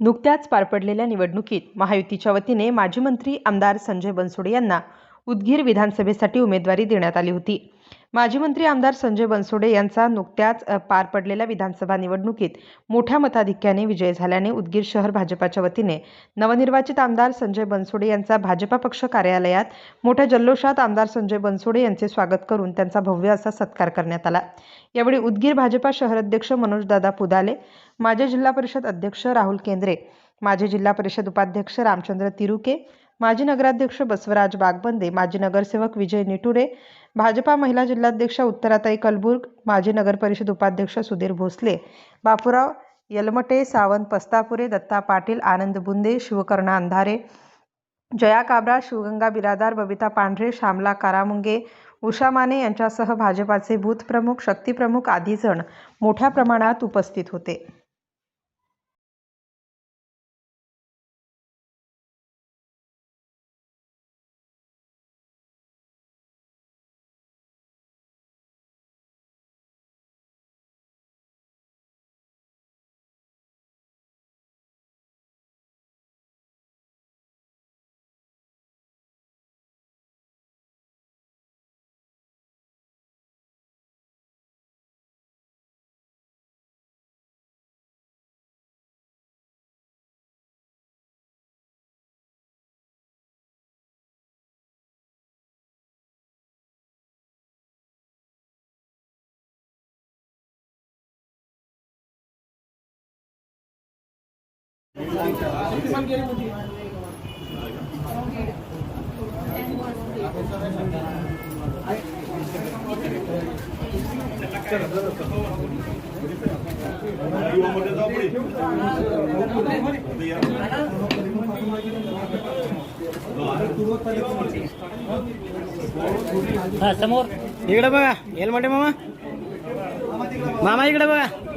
नुकत्याच पार पडलेल्या निवडणुकीत महायुतीच्या वतीने माजी मंत्री आमदार संजय बनसोडे यांना उदगीर विधानसभेसाठी उमेदवारी देण्यात आली होती. माजी मंत्री आमदार संजय बनसोडे यांचा नुकत्याच पार पडलेल्या विधानसभा निवडणुकीत मोठ्या मताधिक्याने विजय झाल्याने उदगीर शहर भाजपाच्या वतीने नवनिर्वाचित आमदार संजय बनसोडे यांचा भाजपा पक्ष कार्यालयात मोठ्या जल्लोषात आमदार संजय बनसोडे यांचे स्वागत करून त्यांचा भव्य असा सत्कार करण्यात आला. यावेळी उदगीर भाजपा शहराध्यक्ष मनोजदादा पुदाले माजी जिल्हा परिषद अध्यक्ष राहुल केंद्रे माजी जिल्हा परिषद उपाध्यक्ष रामचंद्र तिरुके माजी नगराध्यक्ष बसवराज बागबंदे माजी नगरसेवक विजय निटुरे भाजपा महिला जिल्हाध्यक्ष उत्तराताई कलबुर्ग माजी नगर परिषद उपाध्यक्ष सुधीर भोसले बापूराव यलमटे सावंत पस्तापुरे दत्ता पाटील आनंद बुंदे शिवकर्णा अंधारे जया काबरा शिवगंगा बिरादार बबिता पांढरे श्यामला कारामुंगे उषा माने यांच्यासह भाजपाचे बूथ प्रमुख शक्तीप्रमुख आदी जण मोठ्या प्रमाणात उपस्थित होते. हा समोर. इकडे बघा. हेल्मेट मामा. मामा इकडे बघा.